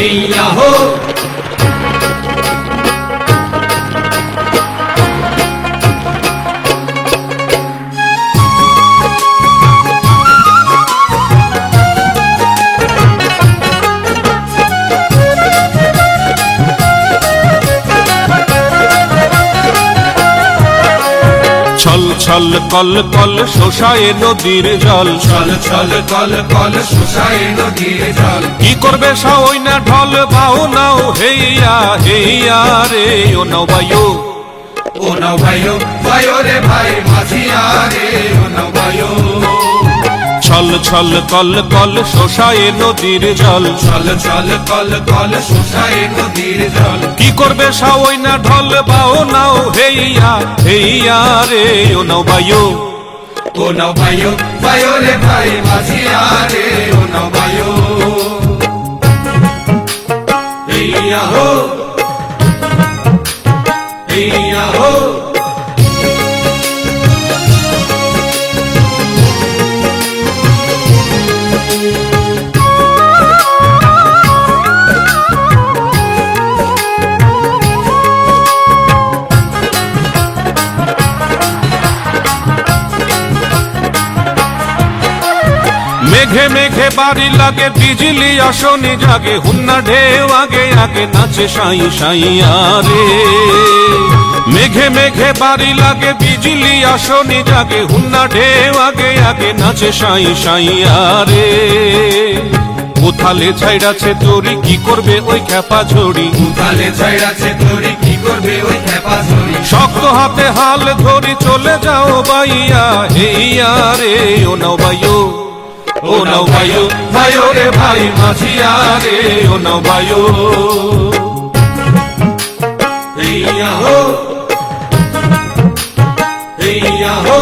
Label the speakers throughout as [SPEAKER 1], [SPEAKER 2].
[SPEAKER 1] হেইয়া
[SPEAKER 2] ছল call call শোষায় নদীর জল।
[SPEAKER 1] ছল ছল কল কল শোষায় নদীর জল।
[SPEAKER 2] কি করবে সাওই না ঢল পাও নাও হেইয়া হেইয়া রে ও নাও বায়ু।
[SPEAKER 1] ও নাও বায়ু বায়ু রে ভাই মাঝিয়া রে ও নাও ভাইও
[SPEAKER 2] ছল ছল কল কল শোষায় নদীর জল।
[SPEAKER 1] চল চল কল কল শুষায় নদীর জল।
[SPEAKER 2] কি করবে সাওই না ঢল বাউ নাও হেইয়া হেইয়া রে ও নাও বায়ু
[SPEAKER 1] ও নাও ভাইও ভাইও রে ভাই মাঝিয়া রে ও নাও ভাইও। হেইয়া হো
[SPEAKER 2] মেঘে মেঘে বাড়ি লাগে বিজলি আসনি জাগে হুন্না ঢেউ আগে আগে নাচে সাই সাইয়া আরে। মেঘে মেঘে বাড়ি লাগে বিজলি আসনি জাগে হুন্না ঢেউ আগে আগে নাচে সাই সাইয়া আরে। কোথালে ছাইড়াছে তোরি কি করবে ওই খ্যাপা ঝড়ি?
[SPEAKER 1] উঠালে ছাইড়াছে তোরে কি করবে ওই খেপা ঝুড়ি?
[SPEAKER 2] শক্ত হাতে হাল ধরি চলে যাও বাইয়া হেইয়া রে ও নাও বাইও ও নাও ভাইও ভাইও রে ভাই মাঝিয়া রে, ও নাও ভাইও।
[SPEAKER 1] হেইয়া হো হেইয়া হো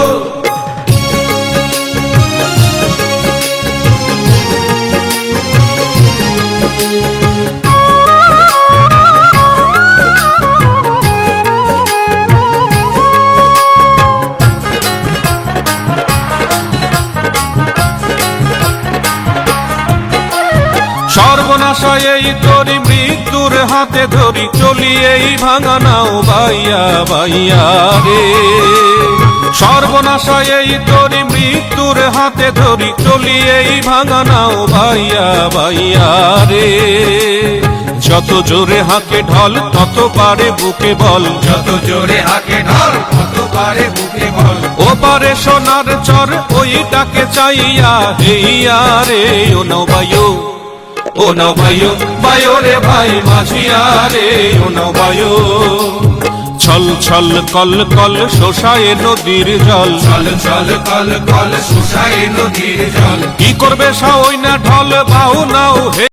[SPEAKER 2] এই তোরি মৃত্যুর হাতে ধরি চলি এই ভাঙা নাও বাইয়া বাইয়া রে। সর্বনাশায় এই তোরি মৃত্যুর হাতে ধরি চলি এই ভাঙা নাও বাইয়া বাইয়া রে। যত জোরে হাঁকে ঢল তত পারে বুকে বল।
[SPEAKER 1] যত জোরে হাকে ঢল কত পারে বুকে বল।
[SPEAKER 2] ও পারে সোনার চর ওইটাকে চাইয়া হেইয়া রে। ও নৌ বায়ু ও নাও ভাইও ভাইও রে ভাই মাঝিয়া রে ও নাও ভাইও। ছল ছল কল কল শোষায় নদীর জল।
[SPEAKER 1] ছল ছল কল কল শোষায় নদীর জল।
[SPEAKER 2] কি করবে সাওই না ঢল বাউ নাও হে